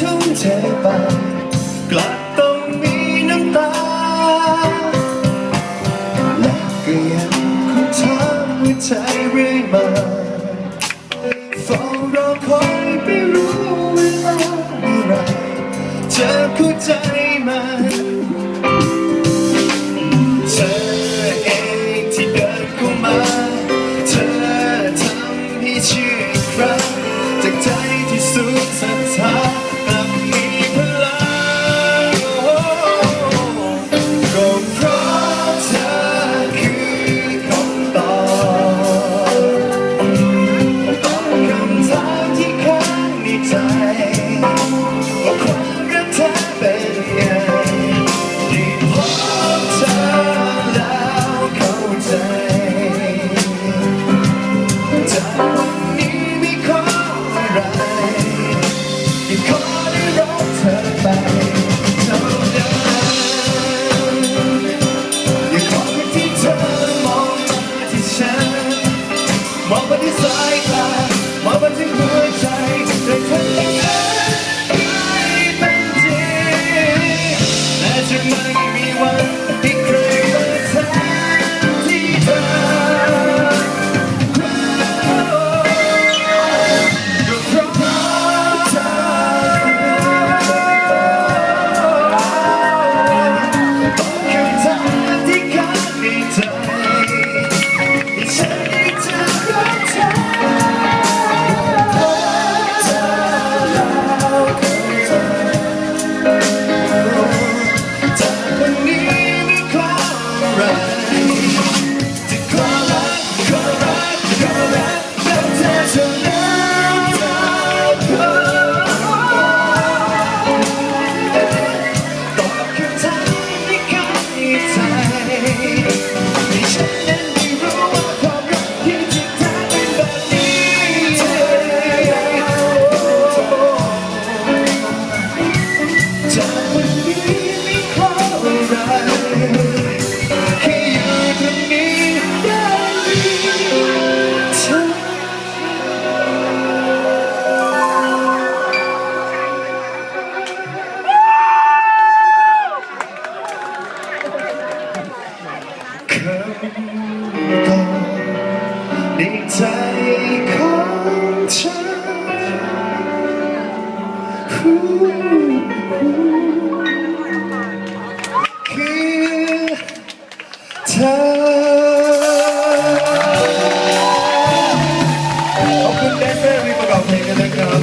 ทุ่มเทไป กลับต้องมีน้ำตา และก็ยังคงถามหัวใจเรื่อยมาเฝ้ารอคอยไม่รู้เวลาเมื่อไรเธอเข้าใจไหม should money be one big Senhor. ใจของฉันคือเธอขอบคุณแดนเซอร์ที่ประกอบเพลงนะครับ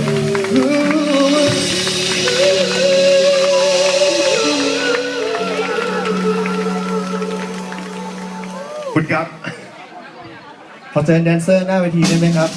คุณครับ ขอเชิญแดนเซอร์หน้าเวทีได้ไหมครับ